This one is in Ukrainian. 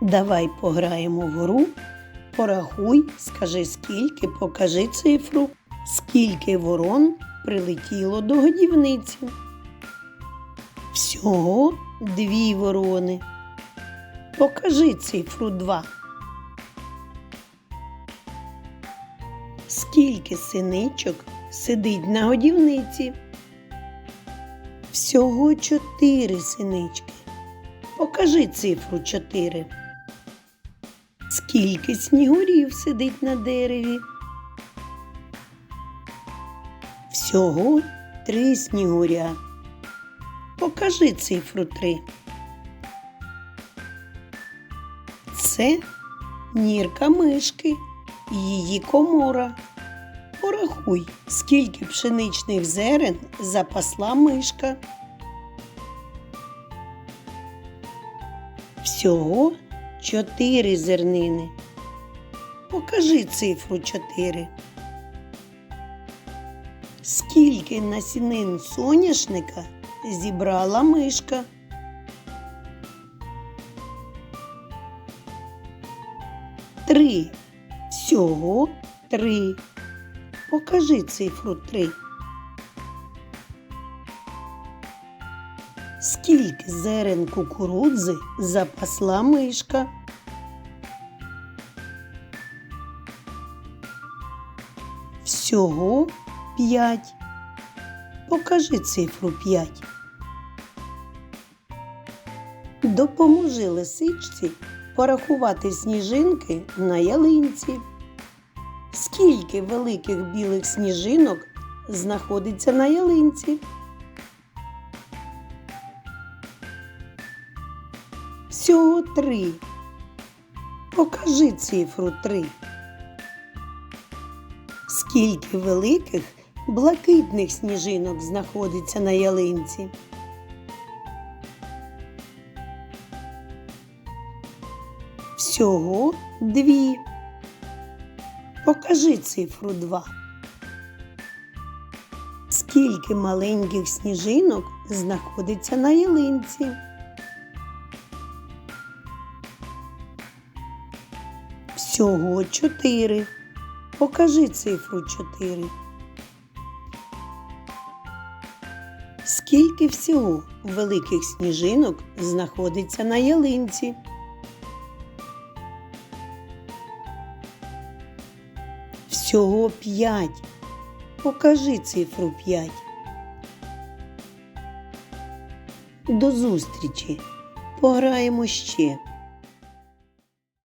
Давай пограємо в гру. Порахуй, скажи скільки, покажи цифру, скільки ворон прилетіло до годівниці. Всього дві ворони. Покажи цифру 2. Скільки синичок сидить на годівниці? Всього чотири синички. Покажи цифру 4. Скільки снігурів сидить на дереві? Всього три снігуря. Покажи цифру 3. Це нірка мишки, і її комора. Порахуй, скільки пшеничних зерен запасла мишка. Всього чотири зернини. Покажи цифру 4. Скільки насінин соняшника зібрала мишка? Три. Всього три. Покажи цифру 3. Скільки зерен кукурудзи запасла мишка? Всього 5. Покажи цифру 5. Допоможи лисичці порахувати сніжинки на ялинці. Скільки великих білих сніжинок знаходиться на ялинці? Всього три. Покажи цифру три. Скільки великих блакитних сніжинок знаходиться на ялинці? Всього дві. Покажи цифру 2. Скільки маленьких сніжинок знаходиться на ялинці? Всього 4. Покажи цифру 4. Скільки всього великих сніжинок знаходиться на ялинці? Всього 5. Покажи цифру 5. До зустрічі. Пограємо ще.